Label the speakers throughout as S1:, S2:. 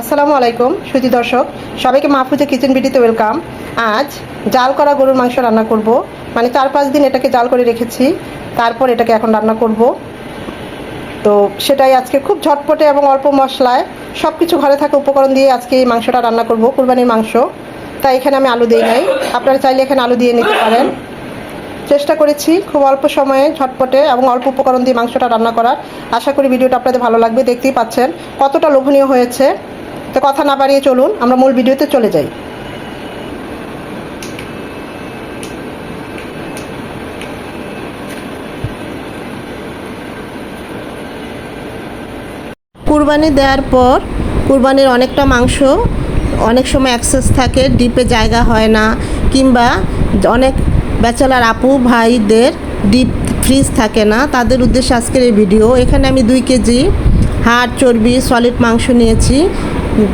S1: আসসালামু আলাইকুম সুজি দর্শক। সবাইকে মাহফুজা কিচেন বিডিতে ওয়েলকাম। আজ জাল করা গরুর মাংস রান্না করব। মানে চার পাঁচ দিন এটাকে জাল করে রেখেছি। তারপর এটাকে এখন রান্না করব। তো সেটাই আজকে খুব ঝটপটে এবং অল্প মশলায় সব কিছু ঘরে থাকা উপকরণ দিয়ে আজকে এই মাংসটা রান্না করব, কুরবানির মাংস। তাই এখানে আমি আলু দিই নাই। আপনারা চাইলে এখানে আলু দিয়ে নিতে পারেন। চেষ্টা করেছি খুব অল্প সময়ে, ঝটপটে এবং অল্প উপকরণ দিয়ে মাংসটা রান্না করার। আশা করি ভিডিওটা আপনাদের ভালো লাগবে, দেখতেই পাচ্ছেন কতটা লোভনীয় হয়েছে। তো কথা না বাড়িয়ে চলুন, আমরা মূল ভিডিওতে চলে যাই। কুরবানি দেওয়ার পর কুরবানির অনেকটা মাংস, অনেক সময় অ্যাক্সেস থাকে ডিপে জায়গা হয় না, কিংবা অনেক ব্যাচেলার আপু, ভাইদের ডিপ ফ্রিজ থাকে না। তাদের উদ্দেশ্যে আজকের এই ভিডিও এখানে আমি দুই কেজি হাড়, চর্বি সলিড মাংস নিয়েছি।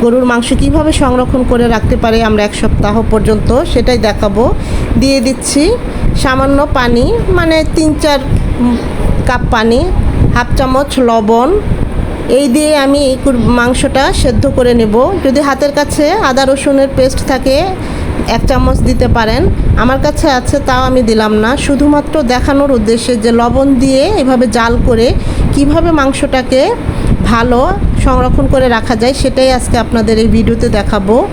S1: গরুর মাংস কীভাবে সংরক্ষণ করে রাখতে পারে আমরা এক সপ্তাহ পর্যন্ত সেটাই দেখাবো। দিয়ে দিচ্ছি সামান্য পানি মানে তিন চার কাপ পানি, হাফ চামচ লবণ। এই দিয়ে আমি এই মাংসটা সেদ্ধ করে নেব। যদি হাতের কাছে আদা রসুনের পেস্ট থাকে, এক চামচ দিতে পারেন। আমার কাছে আছে, তাও আমি দিলাম না। শুধুমাত্র দেখানোর উদ্দেশ্যে যে লবণ দিয়ে এভাবে জাল করে কীভাবে মাংসটাকে ভালো সংরক্ষণ করে রাখা যায়, সেটাই আজকে আপনাদের এই ভিডিওতে দেখাবো।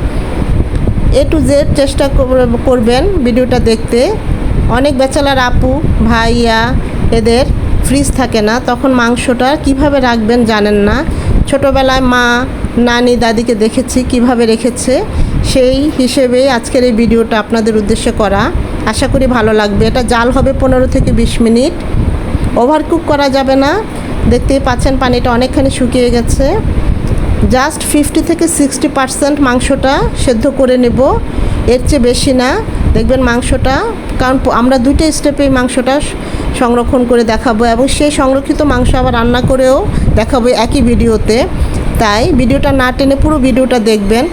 S1: এ টু জেড চেষ্টা কর- করবেন ভিডিওটা দেখতে। অনেক বেচালার আপু, ভাইয়া, এদের ফ্রিজ থাকে না, তখন মাংসটা কীভাবে রাখবেন জানেন না। ছোটোবেলায় মা, নানি, দাদিকে দেখেছি কীভাবে রেখেছে, সেই হিসেবে আজকের এই ভিডিওটা আপনাদের উদ্দেশ্যে করা। আশা করি ভালো লাগবে। এটা জাল হবে পনেরো থেকে বিশ মিনিট। ওভারকুক করা যাবে না। দেখতেই পাচ্ছেন পানিটা অনেকখানি শুকিয়ে গেছে। জাস্ট ফিফটি থেকে সিক্সটি পার্সেন্ট মাংসটা সেদ্ধ করে নেব। এর চেয়ে বেশি না। দেখবেন মাংসটা, কারণ আমরা দুইটা স্টেপে এই মাংসটা সংরক্ষণ করে দেখাবো এবং সেই সংরক্ষিত মাংস আবার রান্না করেও দেখাবো একই ভিডিওতে। তাই ভিডিওটা না টেনে পুরো ভিডিওটা দেখবেন।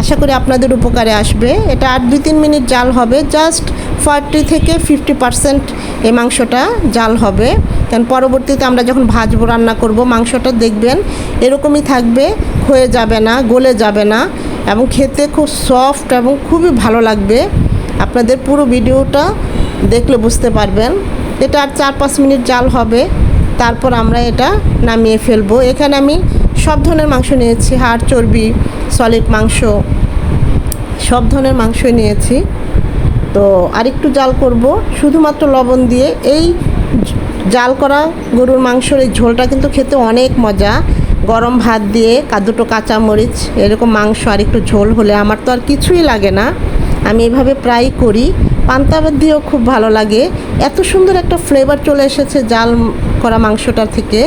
S1: আশা করি আপনাদের উপকারে আসবে। এটা আর দুই তিন মিনিট জাল হবে জাস্ট ফর্টি থেকে ফিফটি পার্সেন্ট এই মাংসটা জাল হবে। কারণ পরবর্তীতে আমরা যখন ভাজবো, রান্না করব, মাংসটা দেখবেন এরকমই থাকবে হয়ে যাবে না, গলে যাবে না এবং খেতে খুব সফট এবং খুবই ভালো লাগবে। আপনাদের পুরো ভিডিওটা দেখলে বুঝতে পারবেন। এটা আর চার পাঁচ মিনিট জাল হবে। তারপর আমরা এটা নামিয়ে ফেলব। এখানে আমি সব ধরনের মাংস নিয়েছি, হাড়, চর্বি সলিড মাংস, সব ধরনের মাংস নিয়েছি। তো আরেকটু জাল করব, শুধুমাত্র লবণ দিয়ে। এই জাল করা গরুর মাংসর এই ঝোলটা কিন্তু খেতে অনেক মজা। গরম ভাত দিয়ে দুটো কাঁচামরিচ, এরকম মাংস আর একটু ঝোল হলে আমার তো আর কিছুই লাগে না। আমি এভাবে প্রায় করি। পান্তা দিয়েও খুব ভালো লাগে। এত সুন্দর একটা ফ্লেভার চলে এসেছে জাল করা মাংসটা থেকে।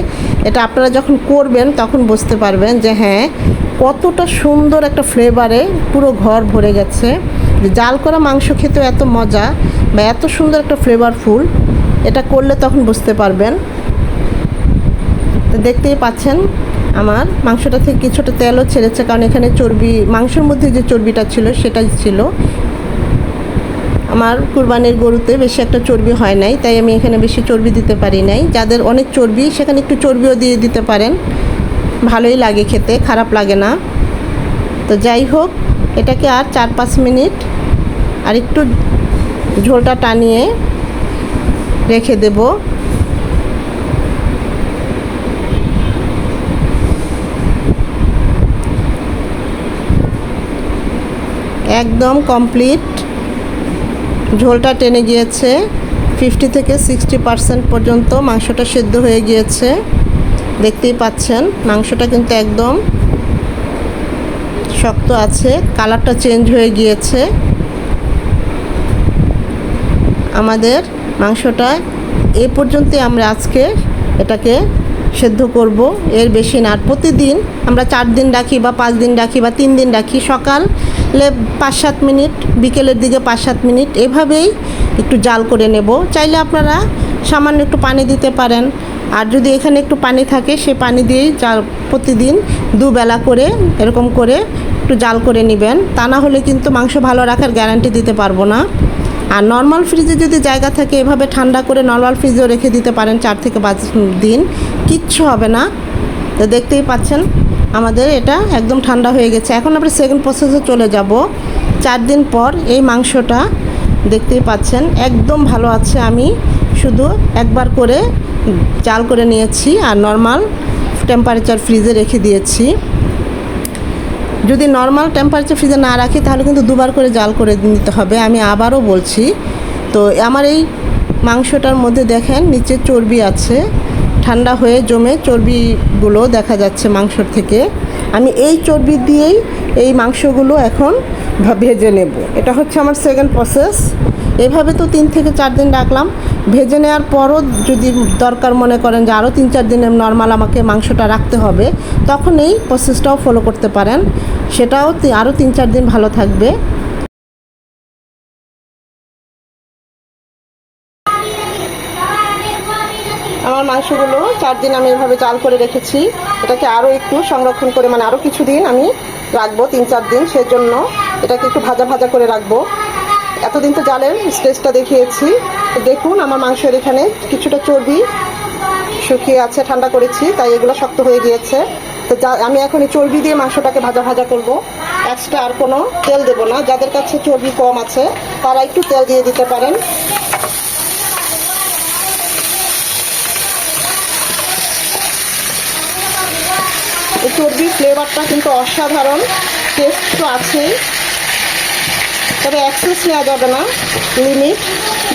S1: এটা আপনারা যখন করবেন তখন বুঝতে পারবেন যে হ্যাঁ কতটা সুন্দর একটা ফ্লেভারে পুরো ঘর ভরে গেছে। জাল করা মাংস খেতেও এত মজা বা এত সুন্দর একটা ফ্লেভারফুল এটা করলে তখন বুঝতে পারবেন। তো দেখতেই পাচ্ছেন আমার। মাংসটা থেকে কিছুটা তেলও ছেড়েছে, কারণ এখানে চর্বি, মাংসের মধ্যে যে চর্বিটা ছিল সেটাই ছিল। আমার কুরবানির গরুতে বেশি একটা চর্বি হয় নাই, তাই আমি এখানে বেশি চর্বি দিতে পারি নাই। যাদের অনেক চর্বি, সেখানে একটু চর্বিও দিয়ে দিতে পারেন। ভালোই লাগে খেতে, খারাপ লাগে না। তো যাই হোক, এটাকে আর চার পাঁচ মিনিট আর একটু ঝোলটা টানিয়ে রেখে দেব। একদম কমপ্লিট ঝোলটা টেনে গিয়েছে। ফিফটি থেকে সিক্সটি পার্সেন্ট পর্যন্ত মাংসটা সেদ্ধ হয়ে গিয়েছে। দেখতেই পাচ্ছেন, মাংসটা কিন্তু একদম শক্ত আছে কালারটা চেঞ্জ হয়ে গিয়েছে। আমাদের মাংসটা এ পর্যন্তই আমরা আজকে এটাকে সেদ্ধ করব। এর বেশি না। প্রতিদিন আমরা চার দিন রাখি বা পাঁচ দিন রাখি বা তিন দিন রাখি। সকালে পাঁচ সাত মিনিট, বিকেলের দিকে পাঁচ সাত মিনিট। এভাবেই একটু জাল করে নেব। চাইলে আপনারা সামান্য একটু পানি দিতে পারেন। আর যদি এখানে একটু পানি থাকে, সে পানি দিয়েই জাল প্রতিদিন দুবেলা করে এরকম করে একটু জাল করে নেবেন। তা না হলে কিন্তু মাংস ভালো রাখার গ্যারান্টি দিতে পারব না। আর নর্মাল ফ্রিজে যদি জায়গা থাকে, এভাবে ঠান্ডা করে নর্মাল ফ্রিজেও রেখে দিতে পারেন চার থেকে পাঁচ দিন। কিচ্ছু হবে না। তো দেখতেই পাচ্ছেন, আমাদের এটা একদম ঠান্ডা হয়ে গেছে। এখন আমরা সেকেন্ড প্রসেসে চলে যাব। চার দিন পর এই মাংসটা দেখতেই পাচ্ছেন, একদম ভালো আছে। আমি শুধু একবার করে চাল করে নিয়েছি আর নর্মাল টেম্পারেচার ফ্রিজে রেখে দিয়েছি। যদি নর্মাল টেম্পারেচার ফ্রিজে না রাখি, তাহলে কিন্তু দুবার করে জাল করে নিতে হবে। আমি আবারও বলছি, তো আমার এই মাংসটার মধ্যে দেখেন, নিচে চর্বি আছে, ঠান্ডা হয়ে জমে চর্বিগুলো দেখা যাচ্ছে মাংসর থেকে। আমি এই চর্বি দিয়েই এই মাংসগুলো এখন ভেজে নেব। এটা হচ্ছে আমার সেকেন্ড প্রসেস এভাবে তো তিন থেকে চার দিন রাখলাম। ভেজে নেওয়ার পরও যদি দরকার মনে করেন যে আরও তিন চার দিনের নর্মাল আমাকে মাংসটা রাখতে হবে, তখন এই প্রসেসটাও ফলো করতে পারেন। সেটাও আরও তিন চার দিন ভালো থাকবে। আমার মাংসগুলো চার দিন আমি এভাবে চাল করে রেখেছি। এটাকে আরও একটু সংরক্ষণ করে মানে আরও কিছুদিন আমি রাখব, তিন চার দিন। সেজন্য এটাকে একটু ভাজা ভাজা করে রাখব। এতদিন তো জালের স্টেজটা দেখিয়েছি। দেখুন, আমার মাংসের এখানে কিছুটা চর্বি শুকিয়ে আছে, ঠান্ডা করেছি, তাই এগুলো শক্ত হয়ে গিয়েছে। তো যা, আমি এখন এই চর্বি দিয়ে মাংসটাকে ভাজা ভাজা করব। এক্সট্রা আর কোনো তেল দেবো না। যাদের কাছে চর্বি কম আছে, তারা একটু তেল দিয়ে দিতে পারেন। চর্বির ফ্লেভারটা কিন্তু অসাধারণ। টেস্ট তো আছেই। তবে অ্যাক্সেস নেওয়া যাবে না লিমিট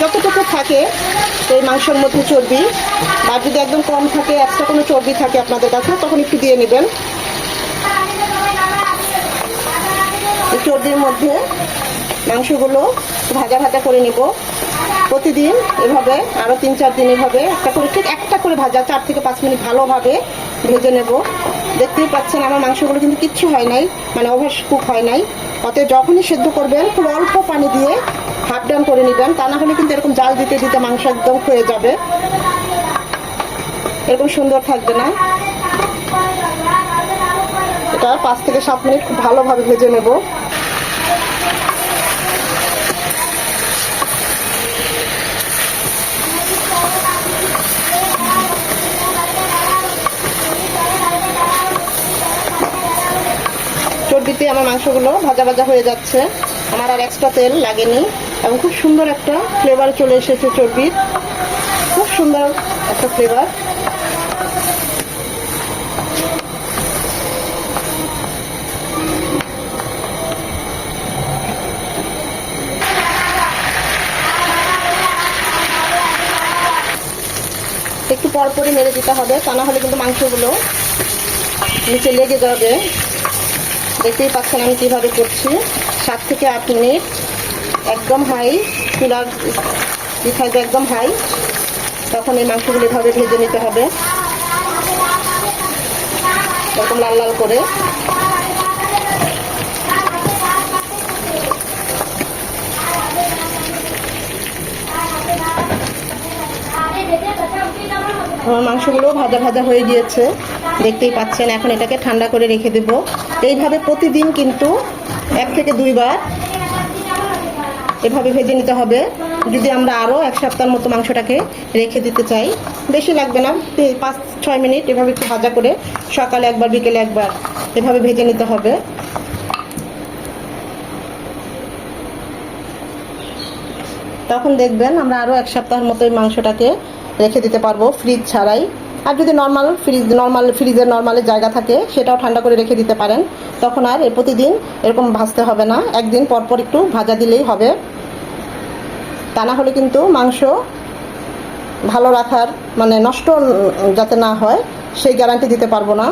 S1: যতটুকু থাকে, এই মাংসের মধ্যে চর্বি। আর যদি একদম কম থাকে এক্সট্রা কোনো চর্বি থাকে আপনাদের কাছে, তখন একটু দিয়ে নেবেন। চর্বির মধ্যে মাংসগুলো ভাজা ভাজা করে নিব। প্রতিদিন এভাবে আরও তিন চার দিন এভাবে, একটা করে ঠিক একটা করে ভাজা, চার থেকে পাঁচ মিনিট ভালোভাবে ভেজে নেব। দেখতেই পাচ্ছেন আমার মাংসগুলো কিন্তু কিচ্ছু হয় নাই মানে ওভার কুক হয় নাই। অতএব যখনই সেদ্ধ করবেন, খুব অল্প পানি দিয়ে হাফ ডাউন করে নেবেন, তা না হলে কিন্তু এরকম জাল দিতে দিতে মাংস একদম হয়ে যাবে। এরকম সুন্দর থাকবে না। এটা পাঁচ থেকে সাত মিনিট খুব ভালোভাবে ভেজে নেব। চর্বিতে আমার মাংসগুলো ভাজা ভাজা হয়ে যাচ্ছে। আমার আর এক্সট্রা তেল লাগেনি এবং খুব সুন্দর একটা ফ্লেভার চলে এসেছে চর্বির। খুব সুন্দর একটা ফ্লেভার একটু পরপরই মেরে দিতে হবে, তা না হলে কিন্তু মাংসগুলো নিচে লেগে যাবে। দেখতেই পাচ্ছেন আমি কীভাবে করছি। সাত থেকে আট মিনিট, একদম হাই চুলার থাকবে একদম হাই তখন এই মাংসগুলো এভাবে ভেজে নিতে হবে। এরকম লাল লাল করে। আমার মাংসগুলো ভাজা ভাজা হয়ে গিয়েছে। দেখতেই পাচ্ছেন, এখন এটাকে ঠান্ডা করে রেখে দেব। এইভাবে প্রতিদিন কিন্তু এক থেকে দুইবার এভাবে ভেজে নিতে হবে। যদি আমরা আরও এক সপ্তাহের মতো মাংসটাকে রেখে দিতে চাই, বেশি লাগবে না পাঁচ, ছয় মিনিট এভাবে একটু ভাজা করে সকালে একবার, বিকেলে একবার এভাবে ভেজে নিতে হবে। তখন দেখবেন আমরা আরও এক সপ্তাহের মতো এই মাংসটাকে রেখে দিতে পারব, ফ্রিজ ছাড়াই। আর যদি নর্মাল ফ্রিজ নর্মাল ফ্রিজের নর্মালের জায়গা থাকে, সেটাও ঠান্ডা করে রেখে দিতে পারেন। তখন আর প্রতিদিন এরকম ভাজতে হবে না। একদিন পর পর একটু ভাজা দিলেই হবে। তা না হলে কিন্তু মাংস ভালো রাখার মানে নষ্ট যাতে না হয়, সেই গ্যারান্টি দিতে পারব না।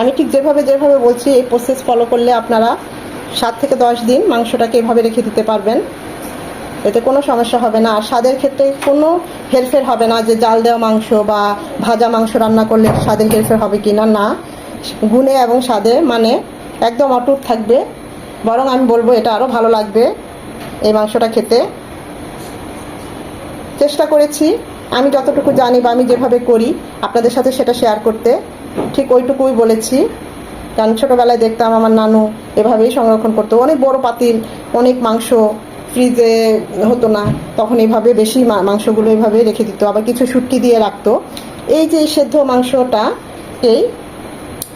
S1: আমি ঠিক যেভাবে যেভাবে বলছি, এই প্রসেস ফলো করলে আপনারা সাত থেকে দশ দিন মাংসটাকে এভাবে রেখে দিতে পারবেন। এতে কোনো সমস্যা হবে না। আর স্বাদের ক্ষেত্রে কোনো হেরফের হবে না যে জাল দেওয়া মাংস বা ভাজা মাংস রান্না করলে স্বাদের হেরফের হবে কি না। না গুণে এবং স্বাদে মানে একদম অটুট থাকবে। বরং আমি বলব এটা আরও ভালো লাগবে এই মাংসটা খেতে। চেষ্টা করেছি। আমি যতটুকু জানি বা আমি যেভাবে করি, আপনাদের সাথে সেটা শেয়ার করতে। ঠিক ওইটুকুই বলেছি। কারণ ছোটোবেলায় দেখতাম আমার নানু এভাবেই সংরক্ষণ করতো। অনেক বড় পাতিল, অনেক মাংস ফ্রিজে হতো না, তখন এইভাবে বেশি মাংসগুলো এইভাবে রেখে দিত, আবার কিছু শুটকি দিয়ে রাখতো। এই যে সেদ্ধ মাংসটা, এই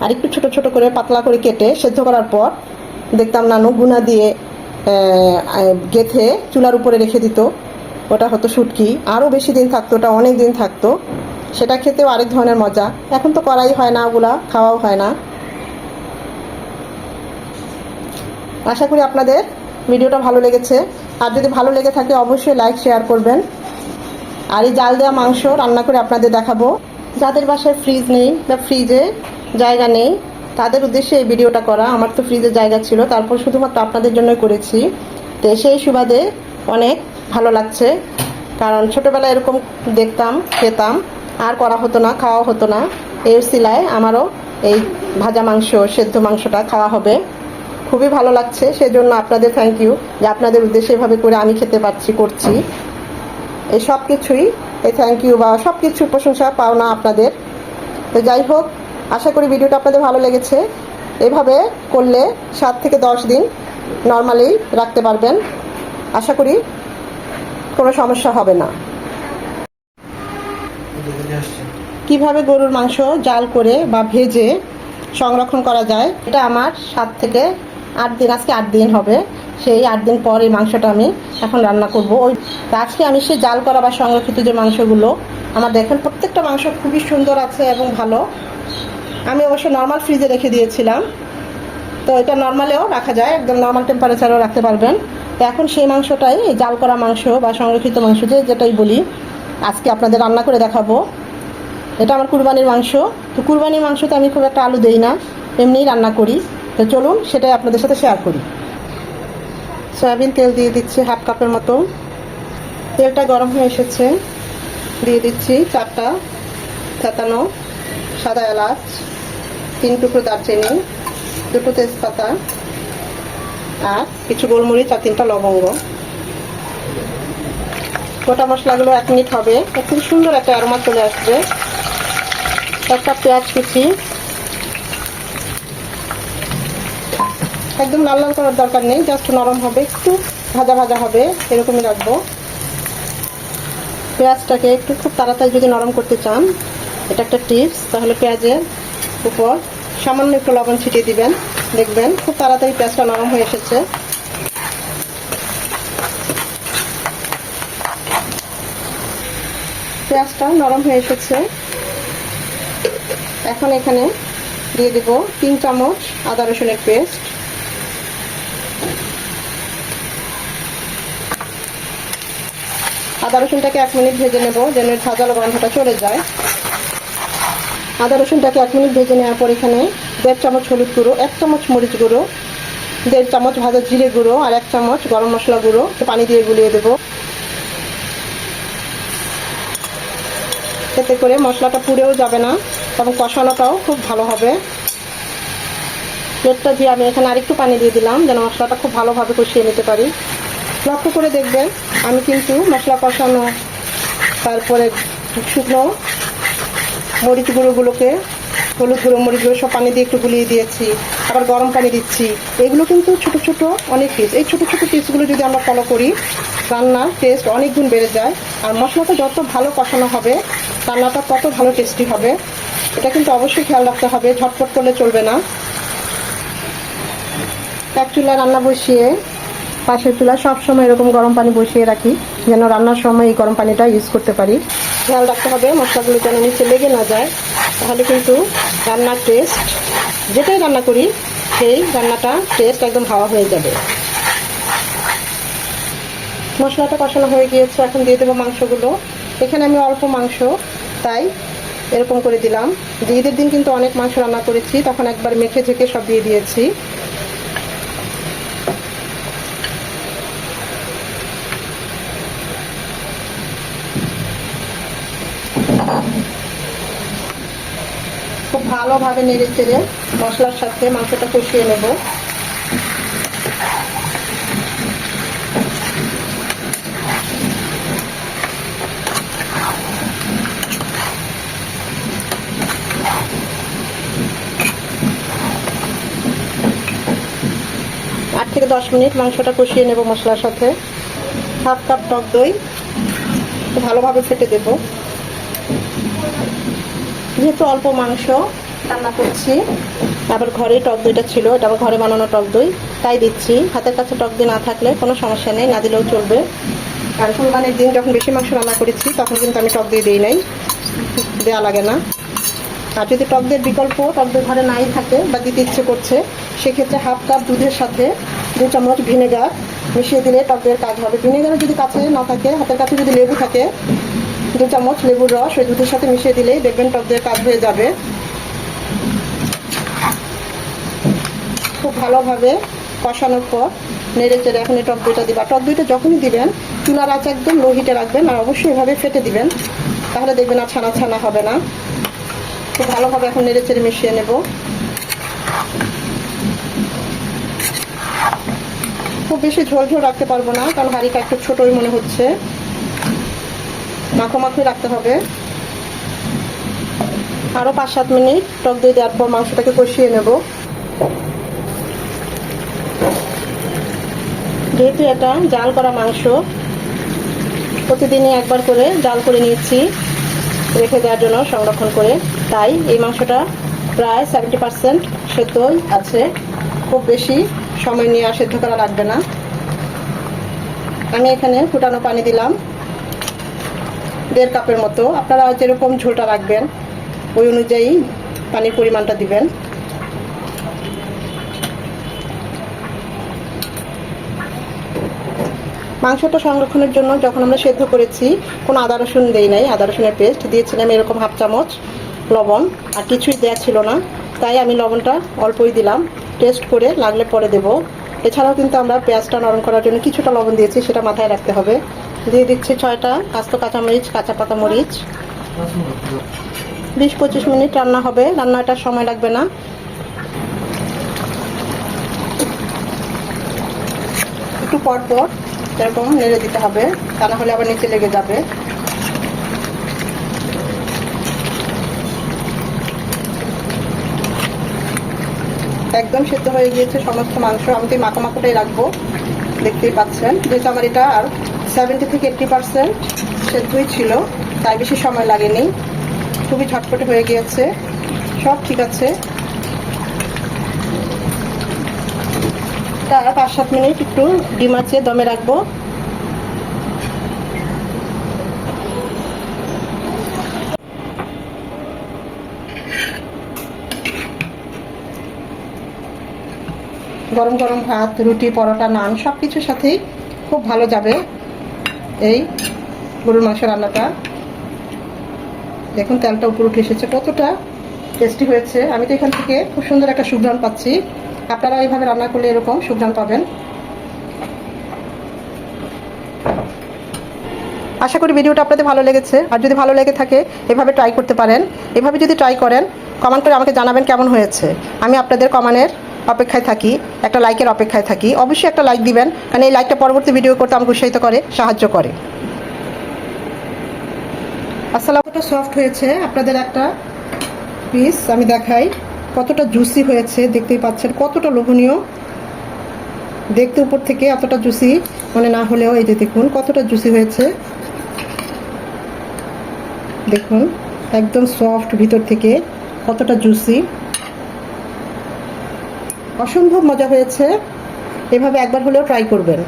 S1: আর একটু ছোট ছোট করে পাতলা করে কেটে সেদ্ধ করার পর দেখতাম নানু গুনা দিয়ে গেথে চুলার উপরে রেখে দিত। ওটা হতো শুটকি। আরও বেশি দিন থাকতো, ওটা অনেক দিন থাকতো। সেটা খেতেও আরেক ধরনের মজা। এখন তো করাই হয় না, ওগুলা খাওয়াও হয় না। আশা করি আপনাদের ভিডিওটা ভালো লেগেছে। আর যদি ভালো লেগে থাকে, অবশ্যই লাইক শেয়ার করবেন। আর এই জাল দেওয়া মাংস রান্না করে আপনাদের দেখাবো। যাদের বাসায় ফ্রিজ নেই বা ফ্রিজে জায়গা নেই, তাদের উদ্দেশ্যে এই ভিডিওটা করা। আমার তো ফ্রিজে জায়গা ছিল, তারপর শুধুমাত্র আপনাদের জন্যই করেছি। তো সেই সুবাদে অনেক ভালো লাগছে। কারণ ছোটোবেলায় এরকম দেখতাম, খেতাম। আর করা হতো না, খাওয়া হতো না। এই সিলায় আমারও এই ভাজা মাংস, সেদ্ধ মাংসটা খাওয়া হবে। খুবই ভালো লাগছে, সেজন্য আপনাদের থ্যাংক ইউ যে আপনাদের উদ্দেশ্যে এভাবে করে আমি খেতে পারছি, করছি। এই সব কিছুই, এই থ্যাংক ইউ বা সব কিছু প্রশংসা, পাওনা আপনাদের। তো যাই হোক, আশা করি ভিডিওটা আপনাদের ভালো লেগেছে। এভাবে করলে সাত থেকে দশ দিন নর্মালি রাখতে পারবেন। আশা করি কোনো সমস্যা হবে না। কীভাবে গরুর মাংস জাল করে বা ভেজে সংরক্ষণ করা যায়, এটা আমার সাত থেকে আট দিন, আজকে আট দিন হবে। সেই আট দিন পর এই মাংসটা আমি এখন রান্না করব। ওই আজকে আমি সেই জাল করা বা সংরক্ষিত যে মাংসগুলো, আমার দেখেন প্রত্যেকটা মাংস খুবই সুন্দর আছে এবং ভালো। আমি অবশ্য নর্মাল ফ্রিজে রেখে দিয়েছিলাম। তো এটা নর্মালেও রাখা যায়, একদম নর্মাল টেম্পারেচারেও রাখতে পারবেন। তো এখন সেই মাংসটাই জাল করা মাংস বা সংরক্ষিত মাংস, যে যেটাই বলি, আজকে আপনাদের রান্না করে দেখাবো। এটা আমার কুরবানির মাংস। তো কুরবানির মাংসতে আমি খুব একটা আলু দেই না, এমনিই রান্না করি। তো চলুন, সেটাই আপনাদের সাথে শেয়ার করি। সয়াবিন তেল দিয়ে দিচ্ছি হাফ কাপের মতো। তেলটা গরম হয়ে এসেছে। দিয়ে দিচ্ছি চারটা তেতানো সাদা এলাচ, তিন টুকরো দারচিনি, দুটো তেজপাতা আর কিছু গোলমরিচ আর তিনটা লবঙ্গ। গোটা মশলাগুলো এক মিনিট হবে। খুব সুন্দর একটা অ্যারোমা চলে আসবে। একটা পেঁয়াজ কুচি একদম লাল লাল করার দরকার নেই জাস্ট নরম হবে, একটু ভাজা ভাজা হবে, এরকমই রাখব। পেঁয়াজটাকে একটু খুব তাড়াতাড়ি যদি নরম করতে চান, এটা একটা টিপস তাহলে পেঁয়াজের উপর সামান্য একটু লবণ ছিটিয়ে দিবেন। দেখবেন খুব তাড়াতাড়ি পেঁয়াজটা নরম হয়ে এসেছে। পেঁয়াজটা নরম হয়ে এসেছে। এখন এখানে দিয়ে দেব তিন চামচ আদা রসুনের পেস্ট আদা রসুনটাকে এক মিনিট ভেজে নেব, যেন ভাজালো গন্ধটা চলে যায়। আদা রসুনটাকে এক মিনিট ভেজে নেওয়ার পর এখানে দেড় চামচ হলুদ গুঁড়ো, এক চামচ মরিচ গুঁড়ো, দেড় চামচ ভাজা জিরে গুঁড়ো আর এক চামচ গরম মশলা গুঁড়ো পানি দিয়ে গুলিয়ে দেবো। এতে করে মশলাটা পুড়েও যাবে না এবং কষানোটাও খুব ভালো হবে। প্লেটটা দিয়ে আমি এখানে আরেকটু পানি দিয়ে দিলাম, যেন মশলাটা খুব ভালোভাবে কষিয়ে নিতে পারি। লক্ষ্য করে দেখবেন আমি কিন্তু মশলা কষানো, তারপরে শুকনো মরিচ গুঁড়োগুলোকে, হলুদ, গুঁড়ো, মরিচ গুঁড়ো সব পানি দিয়ে একটু গুলিয়ে দিয়েছি, আবার গরম পানি দিচ্ছি। এগুলো কিন্তু ছোট ছোট অনেক পিস এই ছোট ছোট পিসগুলো যদি আমরা ফলো করি, রান্নার টেস্ট অনেক গুণ বেড়ে যায়। আর মশলাটা যত ভালো কষানো হবে, রান্নাটা তত ভালো টেস্টি হবে। এটা কিন্তু অবশ্যই খেয়াল রাখতে হবে। ঝটপট করলে চলবে না। এক চুলা রান্না বসিয়ে পাশের চুলা সবসময় এরকম গরম পানি বসিয়ে রাখি, যেন রান্নার সময় এই গরম পানিটা ইউজ করতে পারি। খেয়াল রাখতে হবে, মশলাগুলো যেন নিচে লেগে না যায়। তাহলে কিন্তু রান্নার টেস্ট যেটাই রান্না করি, সেই রান্নাটা টেস্ট একদম হাওয়া হয়ে যাবে। মশলাটা কষানো হয়ে গিয়েছে, এখন দিয়ে দেবো মাংসগুলো। এখানে আমি অল্প মাংস, তাই এরকম করে দিলাম। যে ঈদের দিন কিন্তু অনেক মাংস রান্না করেছি, তখন একবার মেখে ঝেঁকে সব দিয়ে দিয়েছি। খুব ভালোভাবে নেড়ে চেড়ে মশলার সাথে মাংসটা কষিয়ে নেব। আট থেকে দশ মিনিট মাংসটা কষিয়ে নেব মশলার সাথে। হাফ কাপ টক দই ভালোভাবে ফেটে দেবো। যেহেতু অল্প মাংস রান্না করছি, আবার ঘরে টক দইটা ছিল, এটা আবার ঘরে বানানো টক দই, তাই দিচ্ছি। হাতের কাছে টক দই না থাকলে কোনো সমস্যা নেই, না দিলেও চলবে। আর কুরবানির দিন যখন বেশি মাংস রান্না করেছি, তখন কিন্তু আমি টক দই দিই নাই দেওয়া লাগে না। আর যদি টক দইয়ের বিকল্প টক দই ঘরে নাই থাকে বা দিতে ইচ্ছে করছে, সেক্ষেত্রে হাফ কাপ দুধের সাথে দু চামচ ভিনেগার মিশিয়ে দিলে টক দইয়ের কাজ হবে। ভিনেগার যদি কাছে না থাকে, হাতের কাছে যদি লেবু থাকে দু চামচ লেবুর রস ওই দুধের সাথে মিশিয়ে দিলেই দেখবেন টক দইয়ের কাজ হয়ে যাবে। খুব ভালোভাবে কষানোর পর নেড়ে চেড়ে এখন এই টক দইটা দিবা। টক দইটা যখনই দিবেন, চুলার আঁচ একদম লো হিটে রাখবেন আর অবশ্যই এভাবে ফেটে দিবেন, তাহলে দেখবেন আর ছানা ছানা হবে না। খুব ভালোভাবে এখন নেড়ে চেড়ে মিশিয়ে নেব। খুব বেশি ঝোল ঝোল রাখতে পারব না, কারণ হাঁড়িটা একটু ছোটোই মনে হচ্ছে। মাখো মাখোই রাখতে হবে। আরও পাঁচ সাত মিনিট টক দই দেওয়ার পর মাংসটাকে কষিয়ে নেব। যেহেতু এটা জাল করা মাংস, প্রতিদিনই একবার করে জাল করে নিচ্ছি রেখে দেওয়ার জন্য সংরক্ষণ করে। তাই এই মাংসটা প্রায় সেভেন্টি পার্সেন্ট সেদ্ধই আছে। খুব বেশি সময় নিয়ে আর সেদ্ধ করা লাগবে না। আমি এখানে ফুটানো পানি দিলাম। দেড় কাপের মতো। আপনারা যেরকম ঝোলটা রাখবেন, ওই অনুযায়ী পানির পরিমাণটা দিবেন। মাংসটা সংরক্ষণের জন্য যখন আমরা সেদ্ধ করেছি, কোনো আদা রসুন দেই নাই, আদা রসুনের পেস্ট। দিয়েছিলাম এরকম হাফ চামচ লবণ, আর কিছুই দেওয়া ছিল না। তাই আমি লবণটা অল্পই দিলাম। টেস্ট করে লাগলে পরে দেব। এছাড়াও কিন্তু আমরা পেঁয়াজটা নরম করার জন্য কিছুটা লবণ দিয়েছি, সেটা মাথায় রাখতে হবে। দিয়ে দিচ্ছি ছয়টা আস্ত কাঁচামরিচ, কাঁচা পাতা মরিচ। বিশ পঁচিশ মিনিট রান্না হবে। রান্নাটার সময় লাগবে না। একটু পর পর এরকম নেড়ে দিতে হবে। তা না হলে আবার নিচে লেগে যাবে। একদম সেদ্ধ হয়ে গিয়েছে সমস্ত মাংস। আমি তো মাখো মাখোটাই রাখব। দেখতেই পাচ্ছেন। যেহেতু আমার এটা আর সেভেন্টি থেকে এইট্টি পার্সেন্ট সেদ্ধই ছিল। তাই বেশি সময় লাগেনি। খুবই ঝটপটে হয়ে গিয়েছে। সব ঠিক আছে। তার পাঁচ সাত মিনিট একটু ডিম আছে, দমে রাখব। গরম গরম ভাত, রুটি, পরোটা, নান সব কিছুর সাথেই খুব ভালো যাবে। এই গরুর মাংস রান্নাটা। দেখুন, তেলটা উপর উঠে এসেছে। কতটা টেস্টি হয়েছে। আমি তো এখান থেকে খুব সুন্দর একটা সুঘ্রাণ পাচ্ছি। আপনারা এইভাবে রান্না করলে এরকম সুঘ্রাণ পাবেন। আশা করি ভিডিওটা আপনাদের ভালো লেগেছে। আর যদি ভালো লেগে থাকে, এভাবে ট্রাই করতে পারেন। এভাবে যদি ট্রাই করেন কমেন্ট করে আমাকে জানাবেন কেমন হয়েছে। আমি আপনাদের কমানের অপেক্ষায় থাকি, একটা লাইকের অপেক্ষায় থাকি। অবশ্যই একটা লাইক দিবেন, কারণ এই লাইকটা পরবর্তী ভিডিও করতে আমাকে উৎসাহিত করে, সাহায্য করে। আসসালাম কতটা সফট হয়েছে? আপনাদের একটা পিস আমি দেখাই। কতটা জুসি হয়েছে, দেখতেই পাচ্ছেন। কতটা লোভনীয়। দেখতে উপর থেকে এতটা জুসি মানে না হলেও এই যে দেখুন, কতটা জুসি হয়েছে। দেখুন, একদম সফট ভিতর থেকে কতটা জুসি অসম্ভব মজা হয়েছে। এভাবে একবার হলেও ট্রাই করবেন।